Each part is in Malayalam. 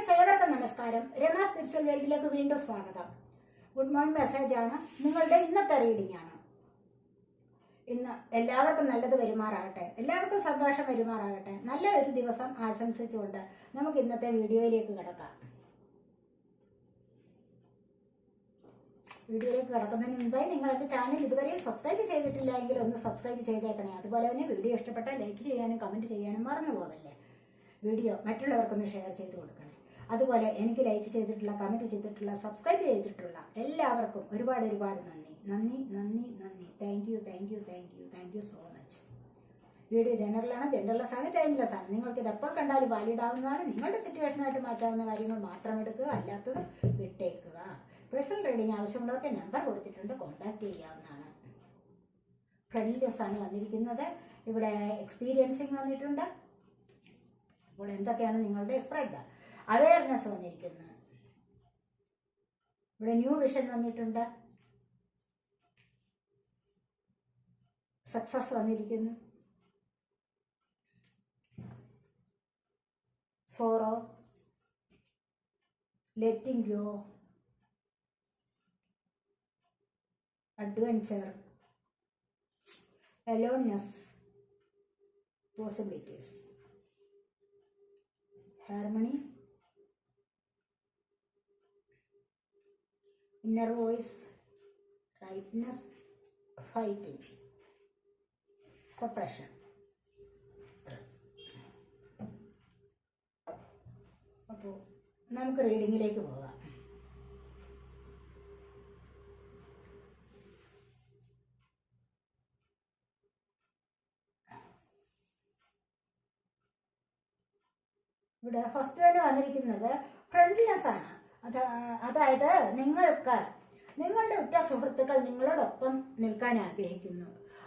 ഫ്രണ്ട്സ് ഏവർക്കും നമസ്കാരം. രമ സ്പിരിച്വൽ വേൾഡിലേക്ക് വീണ്ടും സ്വാഗതം. ഗുഡ് മോർണിംഗ് മെസ്സേജ് ആണ്. നിങ്ങളുടെ ഇന്നത്തെ റീഡിംഗ് ആണ്. ഇന്ന് എല്ലാവർക്കും നല്ലത് വരുമാറാകട്ടെ. എല്ലാവർക്കും സന്തോഷം വരുമാറാകട്ടെ. നല്ല ഒരു ദിവസം ആശംസിച്ചുകൊണ്ട് നമുക്ക് ഇന്നത്തെ വീഡിയോയിലേക്ക് കിടക്കാം. വീഡിയോയിലേക്ക് കിടക്കുന്നതിന് മുമ്പായി നിങ്ങൾ എന്റെ ചാനൽ ഇതുവരെയും സബ്സ്ക്രൈബ് ചെയ്തിട്ടില്ല എങ്കിൽ ഒന്ന് സബ്സ്ക്രൈബ് ചെയ്തേക്കണേ. അതുപോലെ തന്നെ വീഡിയോ ഇഷ്ടപ്പെട്ടാൽ ലൈക്ക് ചെയ്യാനും കമന്റ് ചെയ്യാനും മറന്നു പോകല്ലേ വീഡിയോ മറ്റുള്ളവർക്കൊന്ന് ഷെയർ ചെയ്ത് കൊടുക്കണേ. അതുപോലെ എനിക്ക് ലൈക്ക് ചെയ്തിട്ടുള്ള കമന്റ് ചെയ്തിട്ടുള്ള സബ്സ്ക്രൈബ് ചെയ്തിട്ടുള്ള എല്ലാവർക്കും ഒരുപാട് ഒരുപാട് നന്ദി. നന്ദി നന്ദി നന്ദി. Thank you thank you thank you thank you so much video ജനറലാണ് ജനറൽലെസ് ആണ് ടൈംലെസ് ആണ്. നിങ്ങൾക്ക് എപ്പോൾ കണ്ടാലും വാലിഡ് ആവുന്നതാണ്. നിങ്ങളുടെ സിറ്റുവേഷനായിട്ട് മാറ്റാവുന്ന കാര്യങ്ങൾ മാത്രം എടുക്കുക അല്ലാത്തത് വിട്ടേക്കുക. പേഴ്സണൽ റീഡിംഗ് ആവശ്യമുള്ളവർക്ക് നമ്പർ കൊടുത്തിട്ടുണ്ട് കോൺടാക്ട് ചെയ്യാവുന്നതാണ്. ഫ്രണ്ട്ലിനെസ് ആണ് വന്നിരിക്കുന്നത്. ഇവിടെ എക്സ്പീരിയൻസിങ് വന്നിട്ടുണ്ട്. അപ്പോൾ എന്തൊക്കെയാണ് നിങ്ങളുടെ സ്പ്രെഡ് അവയർനെസ് വന്നിരിക്കുന്നത് ഇവിടെ ന്യൂ വിഷൻ വന്നിട്ടുണ്ട്. സക്സസ് വന്നിരിക്കുന്നു. Sorrow letting go adventure aloneness, possibilities harmony, inner voice, rightness, fighting, suppression. അപ്പോൾ നമുക്ക് റീഡിങ്ങിലേക്ക് പോകാം ഇവിടെ ഫസ്റ്റ് തന്നെ വന്നിരിക്കുന്നത് ഫ്രണ്ട്ലിനെസ് ആണ് അതായത് നിങ്ങൾക്ക് നിങ്ങളുടെ ഉറ്റ സുഹൃത്തുക്കൾ നിങ്ങളോടൊപ്പം നിൽക്കാൻ ആഗ്രഹിക്കുന്നു.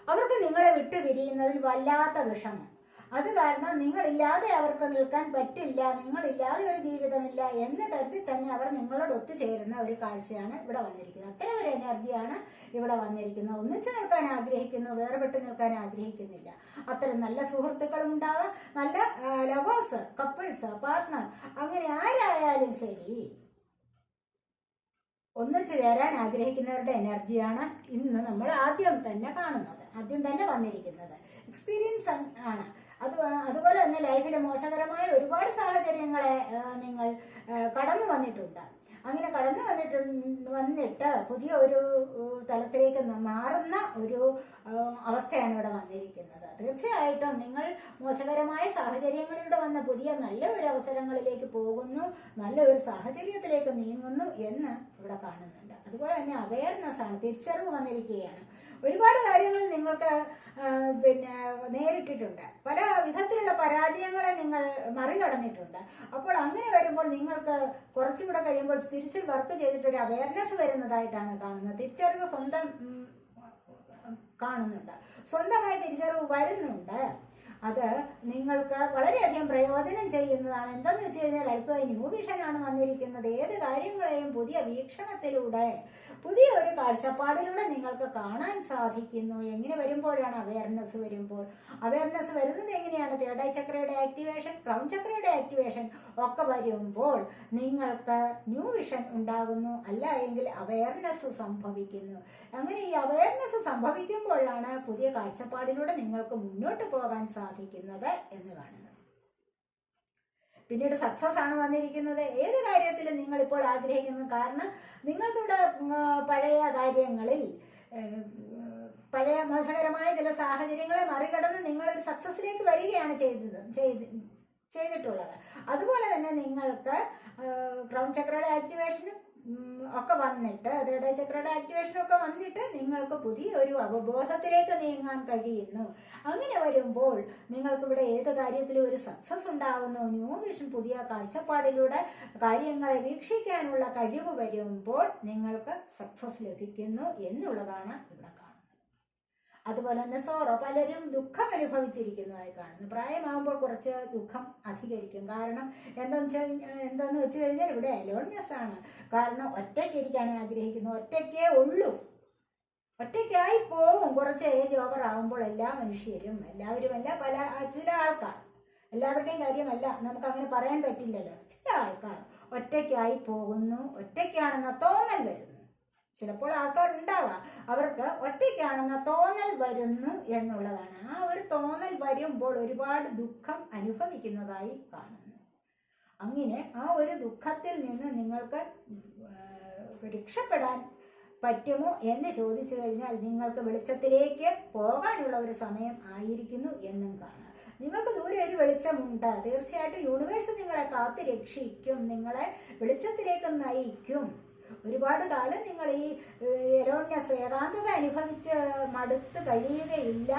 അവർക്ക് നിങ്ങളെ വിട്ടു പിരിയുന്നതിൽ വല്ലാത്ത വിഷമം. അത് കാരണം നിങ്ങളില്ലാതെ അവർക്ക് നിൽക്കാൻ പറ്റില്ല നിങ്ങളില്ലാതെ ഒരു ജീവിതമില്ല എന്ന് കരുതി തന്നെ അവർ നിങ്ങളോട് ഒത്തുചേരുന്ന ഒരു കാഴ്ചയാണ് ഇവിടെ വന്നിരിക്കുന്നത്. അത്തരം ഒരു എനർജിയാണ് ഇവിടെ വന്നിരിക്കുന്നത്. ഒന്നിച്ചു നിൽക്കാൻ ആഗ്രഹിക്കുന്നു വേർപെട്ട് നിൽക്കാൻ ആഗ്രഹിക്കുന്നില്ല. അത്തരം നല്ല സുഹൃത്തുക്കളും ഉണ്ടാവാം. നല്ല ലവേഴ്സ് കപ്പിൾസ് പാർട്ട്ണർ അങ്ങനെ ആരായാലും ശരി. ഒന്നിച്ചു ചേരാൻ ആഗ്രഹിക്കുന്നവരുടെ എനർജിയാണ് ഇന്ന് നമ്മൾ ആദ്യം തന്നെ കാണുന്നത് ആദ്യം തന്നെ വന്നിരിക്കുന്നത്. എക്സ്പീരിയൻസ് ആണ്. അത് അതുപോലെ തന്നെ ലൈഫിൽ മോശകരമായ ഒരുപാട് സാഹചര്യങ്ങളെ നിങ്ങൾ കടന്നു വന്നിട്ടുണ്ട്. അങ്ങനെ കടന്നു വന്നിട്ട് വന്നിട്ട് പുതിയ ഒരു തലത്തിലേക്ക് മാറുന്ന ഒരു അവസ്ഥയാണ് ഇവിടെ വന്നിരിക്കുന്നത്. തീർച്ചയായിട്ടും നിങ്ങൾ മോശകരമായ സാഹചര്യങ്ങളിലൂടെ വന്ന പുതിയ നല്ല ഒരു അവസരങ്ങളിലേക്ക് പോകുന്നു നല്ല ഒരു സാഹചര്യത്തിലേക്ക് നീങ്ങുന്നു എന്ന് ഇവിടെ കാണുന്നുണ്ട്. അതുപോലെ തന്നെ അവയർനെസ് ആണ് തിരിച്ചറിവ് വന്നിരിക്കുകയാണ്. ഒരുപാട് കാര്യങ്ങൾ നിങ്ങൾക്ക് പിന്നെ നേരിട്ടിട്ടുണ്ട്. പല വിധത്തിലുള്ള പരാജയങ്ങളെ നിങ്ങൾ മറികടന്നിട്ടുണ്ട്. അപ്പോൾ അങ്ങനെ വരുമ്പോൾ നിങ്ങൾക്ക് കുറച്ചും കൂടെ കഴിയുമ്പോൾ സ്പിരിച്വൽ വർക്ക് ചെയ്തിട്ടൊരു അവയർനെസ് വരുന്നതായിട്ടാണ് കാണുന്നത്. തിരിച്ചറിവ് സ്വന്തം കാണുന്നുണ്ട്. സ്വന്തമായി തിരിച്ചറിവ് വരുന്നുണ്ട്. അത് നിങ്ങൾക്ക് വളരെയധികം പ്രയോജനം ചെയ്യുന്നതാണ്. എന്തെന്ന് വെച്ച് കഴിഞ്ഞാൽ അടുത്തത് ന്യൂ വിഷനാണ് വന്നിരിക്കുന്നത്. ഏത് കാര്യങ്ങളെയും പുതിയ വീക്ഷണത്തിലൂടെ പുതിയ ഒരു കാഴ്ചപ്പാടിലൂടെ നിങ്ങൾക്ക് കാണാൻ സാധിക്കുന്നു. എങ്ങനെ വരുമ്പോഴാണ് അവയർനെസ് വരുമ്പോൾ? അവയർനെസ് വരുന്നത് എങ്ങനെയാണ്? തേർഡ് ചക്രയുടെ ആക്ടിവേഷൻ ക്രൗൺ ചക്രയുടെ ആക്ടിവേഷൻ ഒക്കെ വരുമ്പോൾ നിങ്ങൾക്ക് ന്യൂ വിഷൻ ഉണ്ടാകുന്നു. അല്ല എങ്കിൽ അവയർനെസ് സംഭവിക്കുന്നു. അങ്ങനെ ഈ അവയർനെസ് സംഭവിക്കുമ്പോഴാണ് പുതിയ കാഴ്ചപ്പാടിലൂടെ നിങ്ങൾക്ക് മുന്നോട്ട് പോകാൻ സാധിക്കുന്നത് എന്ന് കാണുന്നത്. പിന്നീട് സക്സസ് ആണ് വന്നിരിക്കുന്നത്. ഏത് കാര്യത്തിലും നിങ്ങൾ ഇപ്പോൾ ആഗ്രഹിക്കുന്നു? കാരണം നിങ്ങൾക്കിവിടെ പഴയ കാര്യങ്ങളിൽ പഴയ മോശകരമായ ചില സാഹചര്യങ്ങളെ മറികടന്ന് നിങ്ങളൊരു സക്സസ്സിലേക്ക് വരികയാണ് ചെയ്തത് ചെയ്ത് ചെയ്തിട്ടുള്ളത്. അതുപോലെ തന്നെ നിങ്ങൾക്ക് ക്രൗൺ ചക്രയുടെ ആക്ടിവേഷനും ഒക്കെ വന്നിട്ട് അതായത് ചക്രയുടെ ആക്ടിവേഷൻ ഒക്കെ വന്നിട്ട് നിങ്ങൾക്ക് പുതിയ ഒരു അവബോധത്തിലേക്ക് നീങ്ങാൻ കഴിയുന്നു. അങ്ങനെ വരുമ്പോൾ നിങ്ങൾക്ക് ഇവിടെ ഏത് കാര്യത്തിലും ഒരു സക്സസ് ഉണ്ടാകുന്നു ന്യൂ വിഷൻ പുതിയ കാഴ്ചപ്പാടിലൂടെ കാര്യങ്ങളെ വീക്ഷിക്കാനുള്ള കഴിവ് വരുമ്പോൾ നിങ്ങൾക്ക് സക്സസ് ലഭിക്കുന്നു എന്നുള്ളതാണ് ഇവിടെ അതുപോലെ തന്നെ സോറോ പലരും ദുഃഖം അനുഭവിച്ചിരിക്കുന്നതായി കാണുന്നു. പ്രായമാകുമ്പോൾ കുറച്ച് ദുഃഖം അധികരിക്കും. കാരണം എന്താന്ന് വെച്ചാൽ എന്താന്ന് വെച്ച് കഴിഞ്ഞാൽ ഇവിടെ അലോൺനെസ് ആണ്. കാരണം ഒറ്റയ്ക്ക് ഇരിക്കാൻ ആഗ്രഹിക്കുന്നു. ഒറ്റയ്ക്കേ ഉള്ളൂ. ഒറ്റയ്ക്കായി പോവും. കുറച്ച് ഏജ് ഓവർ ആകുമ്പോൾ എല്ലാ മനുഷ്യരും എല്ലാവരും അല്ല പല ചില ആൾക്കാർ. എല്ലാവരുടെയും കാര്യമല്ല നമുക്ക് അങ്ങനെ പറയാൻ പറ്റില്ലല്ലോ. ചില ആൾക്കാർ ഒറ്റയ്ക്കായി പോകുന്നു. ഒറ്റയ്ക്കാണെന്ന തോന്നൽ വരുന്നു. ചിലപ്പോൾ ആൾക്കാരുണ്ടാവാം അവർക്ക് ഒറ്റയ്ക്കാണെന്ന തോന്നൽ വരുന്നു എന്നുള്ളതാണ്. ആ ഒരു തോന്നൽ വരുമ്പോൾ ഒരുപാട് ദുഃഖം അനുഭവിക്കുന്നതായി കാണുന്നു. അങ്ങനെ ആ ഒരു ദുഃഖത്തിൽ നിന്ന് നിങ്ങൾക്ക് രക്ഷപ്പെടാൻ പറ്റുമോ എന്ന് ചോദിച്ചു കഴിഞ്ഞാൽ നിങ്ങൾക്ക് വെളിച്ചത്തിലേക്ക് പോകാനുള്ള ഒരു സമയം ആയിരിക്കുന്നു എന്നും കാണാം. നിങ്ങൾക്ക് ദൂരെ ഒരു വെളിച്ചമുണ്ട്. തീർച്ചയായിട്ടും യൂണിവേഴ്സ് നിങ്ങളെ കാത്തു രക്ഷിക്കും. നിങ്ങളെ വെളിച്ചത്തിലേക്ക് നയിക്കും. ഒരുപാട് കാലം നിങ്ങൾ ഈ എരോണ്യസ് ഏകാന്തത അനുഭവിച്ച് മടുത്ത് കഴിയുകയില്ല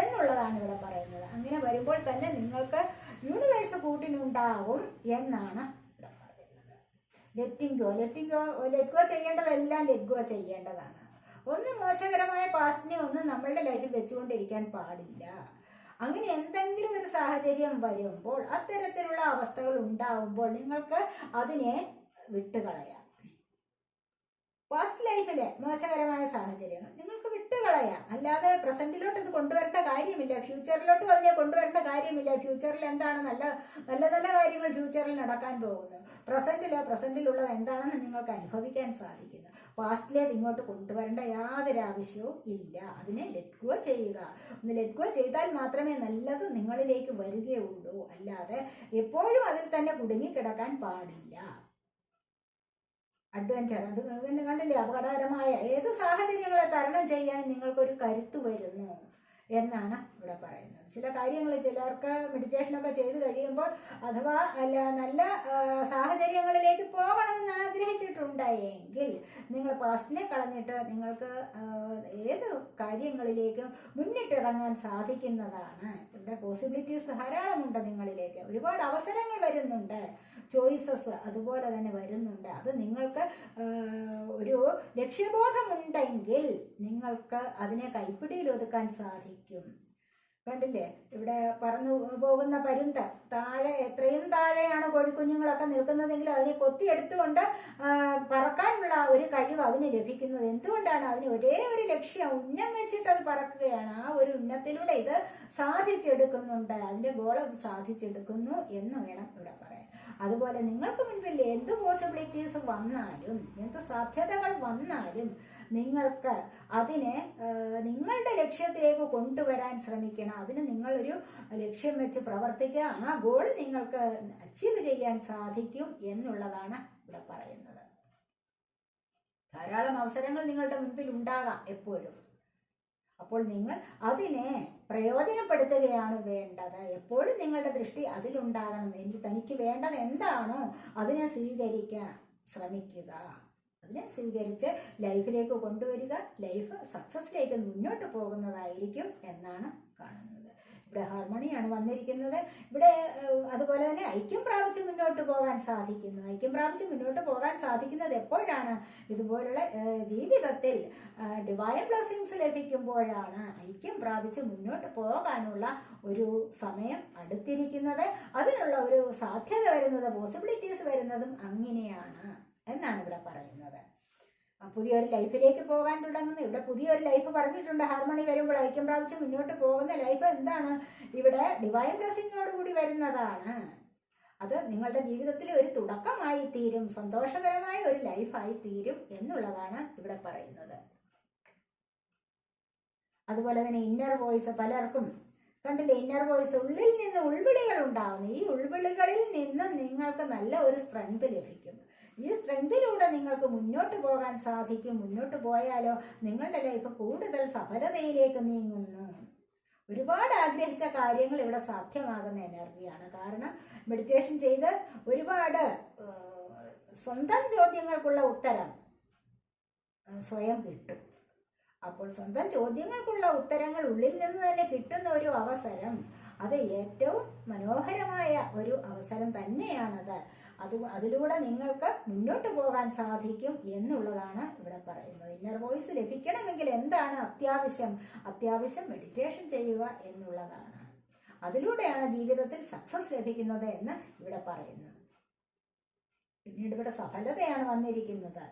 എന്നുള്ളതാണ് ഇവിടെ പറയുന്നത്. അങ്ങനെ വരുമ്പോൾ തന്നെ നിങ്ങൾക്ക് യൂണിവേഴ്സ് കൂട്ടിനുണ്ടാവും എന്നാണ് ഇവിടെ പറയുന്നത്. Letting go letting go let go ചെയ്യേണ്ടതെല്ലാം let go ചെയ്യേണ്ടതാണ്. ഒന്നും മോശകരമായ പാസ്റ്റിനെ ഒന്നും നമ്മളുടെ ലൈഫിൽ വെച്ചുകൊണ്ടിരിക്കാൻ പാടില്ല. അങ്ങനെ എന്തെങ്കിലും ഒരു സാഹചര്യം വരുമ്പോൾ അത്തരത്തിലുള്ള അവസ്ഥകൾ ഉണ്ടാവുമ്പോൾ നിങ്ങൾക്ക് അതിനെ വിട്ടുകളയാം. പാസ്റ്റ് ലൈഫിലെ മോശകരമായ സാഹചര്യങ്ങൾ നിങ്ങൾക്ക് വിട്ടുകളയാം. അല്ലാതെ പ്രസന്റിലോട്ട് ഇത് കൊണ്ടുവരേണ്ട കാര്യമില്ല. ഫ്യൂച്ചറിലോട്ടും അതിനെ കൊണ്ടുവരേണ്ട കാര്യമില്ല. ഫ്യൂച്ചറിൽ എന്താണ് നല്ല നല്ല നല്ല കാര്യങ്ങൾ ഫ്യൂച്ചറിൽ നടക്കാൻ പോകുന്നു പ്രസന്റിൽ പ്രസന്റിലുള്ളത് എന്താണെന്ന് നിങ്ങൾക്ക് അനുഭവിക്കാൻ സാധിക്കുന്നു. ലൈഫ് ഇങ്ങോട്ട് കൊണ്ടുവരേണ്ട യാതൊരു ആവശ്യവും ഇല്ല. അതിനെ ലെറ്റ് ഗോ ചെയ്യുക. ഒന്ന് ലെറ്റ് ഗോ ചെയ്താൽ മാത്രമേ നല്ലത് നിങ്ങളിലേക്ക് വരികയുള്ളൂ. അല്ലാതെ എപ്പോഴും അതിൽ തന്നെ കുടുങ്ങിക്കിടക്കാൻ പാടില്ല. അഡ്വഞ്ചർ. അത് പിന്നെ കണ്ടില്ലേ? അപകടകരമായ ഏത് സാഹചര്യങ്ങളെ തരണം ചെയ്യാൻ നിങ്ങൾക്കൊരു കരുത്ത് വരുന്നു എന്നാണ് ഇവിടെ പറയുന്നത്. ചില കാര്യങ്ങൾ ചിലർക്ക് മെഡിറ്റേഷനൊക്കെ ചെയ്ത് കഴിയുമ്പോൾ അഥവാ അല്ല നല്ല സാഹചര്യങ്ങളിലേക്ക് പോകണമെന്ന് ആഗ്രഹിച്ചിട്ടുണ്ടെങ്കിൽ നിങ്ങൾ പാസ്റ്റിനെ കളഞ്ഞിട്ട് നിങ്ങൾക്ക് ഏത് കാര്യങ്ങളിലേക്കും മുന്നിട്ടിറങ്ങാൻ സാധിക്കുന്നതാണ്. ഇവിടെ പോസിബിലിറ്റീസ് ധാരാളമുണ്ട് നിങ്ങളിലേക്ക്. ഒരുപാട് അവസരങ്ങൾ വരുന്നുണ്ട്. ചോയ്സസ് അതുപോലെ തന്നെ വരുന്നുണ്ട്. അത് നിങ്ങൾക്ക് ഒരു ലക്ഷ്യബോധമുണ്ടെങ്കിൽ നിങ്ങൾക്ക് അതിനെ കൈപ്പിടിയിൽ ഒതുക്കാൻ സാധിക്കും. കണ്ടില്ലേ? ഇവിടെ പറന്നു പോകുന്ന പരുന്ത താഴെ എത്രയും താഴെയാണ് കോഴിക്കുഞ്ഞുങ്ങളൊക്കെ നിൽക്കുന്നതെങ്കിൽ അതിനെ കൊത്തിയെടുത്തുകൊണ്ട് പറക്കാനുള്ള ഒരു കഴിവ് അതിന് ലഭിക്കുന്നത്. എന്തുകൊണ്ടാണ് അതിന് ഒരേ ഒരു ലക്ഷ്യം? ഉന്നം വെച്ചിട്ട് അത് പറക്കുകയാണ്. ആ ഒരു ഉന്നത്തിലൂടെ ഇത് സാധിച്ചെടുക്കുന്നുണ്ട്. അതിന്റെ ഗോൾ സാധിച്ചെടുക്കുന്നു എന്ന് വേണം ഇവിടെ പറയാൻ. അതുപോലെ നിങ്ങൾക്ക് മുൻപിൽ എന്ത് പോസിബിലിറ്റീസ് വന്നാലും എന്ത് സാധ്യതകൾ വന്നാലും നിങ്ങൾക്ക് അതിനെ നിങ്ങളുടെ ലക്ഷ്യത്തിലേക്ക് കൊണ്ടുവരാൻ ശ്രമിക്കണം. അതിന് നിങ്ങളൊരു ലക്ഷ്യം വെച്ച് പ്രവർത്തിക്കുക. ആ ഗോൾ നിങ്ങൾക്ക് അച്ചീവ് ചെയ്യാൻ സാധിക്കും എന്നുള്ളതാണ് ഇവിടെ പറയുന്നത്. ധാരാളം അവസരങ്ങൾ നിങ്ങളുടെ മുൻപിൽ ഉണ്ടാകാം എപ്പോഴും. അപ്പോൾ നിങ്ങൾ അതിനെ പ്രയോജനപ്പെടുത്തുകയാണ് വേണ്ടത്. എപ്പോഴും നിങ്ങളുടെ ദൃഷ്ടി അതിലുണ്ടാകണം. എനിക്ക് തനിക്ക് വേണ്ടത് എന്താണോ അതിനെ സ്വീകരിക്കാൻ ശ്രമിക്കുക. അതിനെ സ്വീകരിച്ച് ലൈഫിലേക്ക് കൊണ്ടുവരിക. ലൈഫ് സക്സസ്സിലേക്ക് മുന്നോട്ട് പോകുന്നതായിരിക്കും എന്നാണ് കാണുന്നത്. ഇവിടെ ഹാർമണിയാണ് വന്നിരിക്കുന്നത്. ഇവിടെ അതുപോലെ തന്നെ ഐക്യം പ്രാപിച്ച് മുന്നോട്ട് പോകാൻ സാധിക്കുന്നു. ഐക്യം പ്രാപിച്ച് മുന്നോട്ട് പോകാൻ സാധിക്കുന്നത് എപ്പോഴാണ്? ഇതുപോലുള്ള ജീവിതത്തിൽ ഡിവൈൻ ബ്ലെസ്സിങ്സ് ലഭിക്കുമ്പോഴാണ് ഐക്യം പ്രാപിച്ച് മുന്നോട്ട് പോകാനുള്ള ഒരു സമയം അടുത്തിരിക്കുന്നത്. അതിനുള്ള ഒരു സാധ്യത വരുന്നത് പോസിബിലിറ്റീസ് വരുന്നതും അങ്ങനെയാണ് എന്നാണ് ഇവിടെ പറയുന്നത്. പുതിയൊരു ലൈഫിലേക്ക് പോകാൻ തുടങ്ങുന്നു. ഇവിടെ പുതിയൊരു ലൈഫ് പറഞ്ഞിട്ടുണ്ട്. ഹാർമണി വരുമ്പോൾ ഐക്യം പ്രാപിച്ച് മുന്നോട്ട് പോകുന്ന ലൈഫ് എന്താണ്? ഇവിടെ ഡിവൈൻ ബ്ലെസ്സിങ്ങോടുകൂടി വരുന്നതാണ്. അത് നിങ്ങളുടെ ജീവിതത്തിൽ ഒരു തുടക്കമായി തീരും സന്തോഷകരമായ ഒരു ലൈഫായി തീരും എന്നുള്ളതാണ് ഇവിടെ പറയുന്നത്. അതുപോലെ തന്നെ ഇന്നർ വോയിസ് പലർക്കും കണ്ടില്ലേ? ഇന്നർ വോയിസ് ഉള്ളിൽ നിന്ന് ഉൾവിളികൾ ഉണ്ടാകുന്നു ഈ ഉൾവിളികളിൽ നിന്ന് നിങ്ങൾക്ക് നല്ല ഒരു സ്ട്രെങ്ത് ലഭിക്കും ഈ സ്ട്രെങ്തിലൂടെ നിങ്ങൾക്ക് മുന്നോട്ട് പോകാൻ സാധിക്കും. മുന്നോട്ട് പോയാലോ നിങ്ങളുടെ ലൈഫ് കൂടുതൽ സഫലതയിലേക്ക് നീങ്ങുന്നു. ഒരുപാട് ആഗ്രഹിച്ച കാര്യങ്ങൾ ഇവിടെ സാധ്യമാകുന്ന എനർജിയാണ് കാരണം മെഡിറ്റേഷൻ ചെയ്ത് ഒരുപാട് സ്വന്തം ചോദ്യങ്ങൾക്കുള്ള ഉത്തരം സ്വയം കിട്ടും. അപ്പോൾ സ്വന്തം ചോദ്യങ്ങൾക്കുള്ള ഉത്തരങ്ങൾ ഉള്ളിൽ നിന്ന് തന്നെ കിട്ടുന്ന ഒരു അവസരം അത് ഏറ്റവും മനോഹരമായ ഒരു അവസരം തന്നെയാണത്. അത് അതിലൂടെ നിങ്ങൾക്ക് മുന്നോട്ട് പോകാൻ സാധിക്കും എന്നുള്ളതാണ് ഇവിടെ പറയുന്നത്. ഇന്നർ വോയിസ് ലഭിക്കണമെങ്കിൽ എന്താണ് അത്യാവശ്യം? അത്യാവശ്യം മെഡിറ്റേഷൻ ചെയ്യുക എന്നുള്ളതാണ്. അതിലൂടെയാണ് ജീവിതത്തിൽ സക്സസ് ലഭിക്കുന്നത് എന്ന് ഇവിടെ പറയുന്നു. പിന്നീട് ഇവിടെ സഫലതയാണ് വന്നിരിക്കുന്നത്.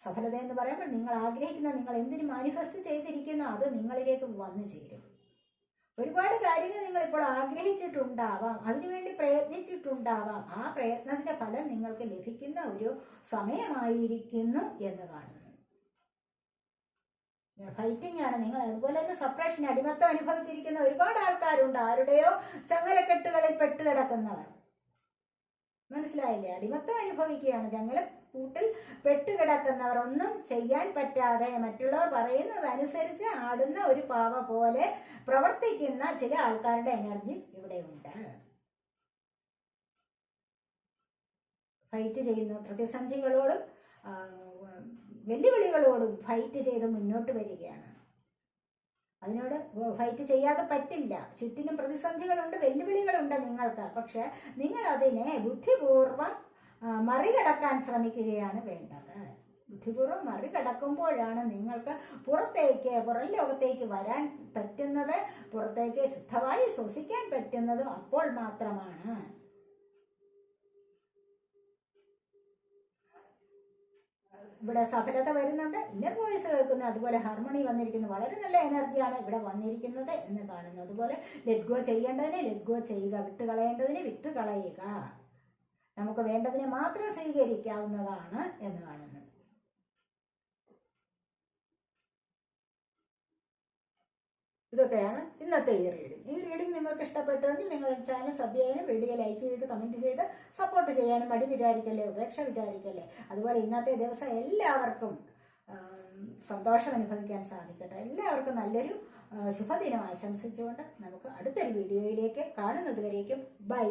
സഫലത എന്ന് പറയുമ്പോൾ നിങ്ങൾ ആഗ്രഹിക്കുന്ന നിങ്ങൾ എന്തിനു മാനിഫെസ്റ്റ് ചെയ്തിരിക്കുന്നോ അത് നിങ്ങളിലേക്ക് വന്നു ചേരും. ഒരുപാട് കാര്യങ്ങൾ നിങ്ങൾ ഇപ്പോൾ ആഗ്രഹിച്ചിട്ടുണ്ടാവാം അതിനുവേണ്ടി പ്രയത്നിച്ചിട്ടുണ്ടാവാം. ആ പ്രയത്നത്തിന്റെ ഫലം നിങ്ങൾക്ക് ലഭിക്കുന്ന ഒരു സമയമായിരിക്കുന്നു എന്ന് കാണുന്നു. ഫൈറ്റിംഗ് ആണ്. നിങ്ങൾ അതുപോലെ തന്നെ സപ്രഷൻ അടിമത്തം അനുഭവിച്ചിരിക്കുന്ന ഒരുപാട് ആൾക്കാരുണ്ട്. ആരുടെയോ ചങ്ങലക്കെട്ടുകളിൽ പെട്ടുകിടക്കുന്നവർ. മനസ്സിലായില്ലേ? അടിമത്തം അനുഭവിക്കുകയാണ്. ചങ്ങല കൂട്ടിൽ പെട്ടുകിടക്കുന്നവർ ഒന്നും ചെയ്യാൻ പറ്റാതെ മറ്റുള്ളവർ പറയുന്നത് അനുസരിച്ച് ആടുന്ന ഒരു പാവ പോലെ പ്രവർത്തിക്കുന്ന ചില ആൾക്കാരുടെ എനർജി ഇവിടെയുണ്ട്. ഫൈറ്റ് ചെയ്യുന്ന പ്രതിസന്ധികളോടും വെല്ലുവിളികളോടും ഫൈറ്റ് ചെയ്ത് മുന്നോട്ട് വരികയാണ്. അതിനോട് ഫൈറ്റ് ചെയ്യാതെ പറ്റില്ല. ചുറ്റിനും പ്രതിസന്ധികളുണ്ട് വെല്ലുവിളികളുണ്ട് നിങ്ങൾക്ക്. പക്ഷെ നിങ്ങൾ അതിനെ ബുദ്ധിപൂർവം മറികടക്കാൻ ശ്രമിക്കുകയാണ് വേണ്ടത്. ബുദ്ധിപൂർവം മറികടക്കുമ്പോഴാണ് നിങ്ങൾക്ക് പുറത്തേക്ക് പുറം ലോകത്തേക്ക് വരാൻ പറ്റുന്നത് പുറത്തേക്ക് ശുദ്ധമായി ശ്വസിക്കാൻ പറ്റുന്നതും അപ്പോൾ മാത്രമാണ്. ഇവിടെ സഫലത വരുന്നുണ്ട്. ഇന്നർ വോയിസ് കേൾക്കുന്ന അതുപോലെ ഹാർമണി വന്നിരിക്കുന്നു. വളരെ നല്ല എനർജിയാണ് ഇവിടെ വന്നിരിക്കുന്നത് എന്ന് കാണുന്നു. അതുപോലെ ലെറ്റ് ഗോ ചെയ്യേണ്ടതിനെ ലെറ്റ് ഗോ ചെയ്യുക വിട്ടുകളയേണ്ടതിനെ വിട്ടുകളയുക. നമുക്ക് വേണ്ടതിനെ മാത്രം സ്വീകരിക്കാവുന്നതാണ് എന്ന് കാണുന്നു. ഇതൊക്കെയാണ് ഇന്നത്തെ ഈ റീഡിംഗ് ഈ റീഡിംഗ് നിങ്ങൾക്ക് ഇഷ്ടപ്പെട്ടുവെങ്കിൽ നിങ്ങൾ ചാനൽ സബ് ചെയ്യാനും വീഡിയോ ലൈക്ക് ചെയ്ത് കമന്റ് ചെയ്ത് സപ്പോർട്ട് ചെയ്യാനും മടി വിചാരിക്കല്ലേ ഉപേക്ഷ വിചാരിക്കല്ലേ? അതുപോലെ ഇന്നത്തെ ദിവസം എല്ലാവർക്കും സന്തോഷം അനുഭവിക്കാൻ സാധിക്കട്ടെ. എല്ലാവർക്കും നല്ലൊരു ശുഭദിനം ആശംസിച്ചുകൊണ്ട് നമുക്ക് അടുത്തൊരു വീഡിയോയിലേക്ക് കാണുന്നതുവരേക്കും ബൈ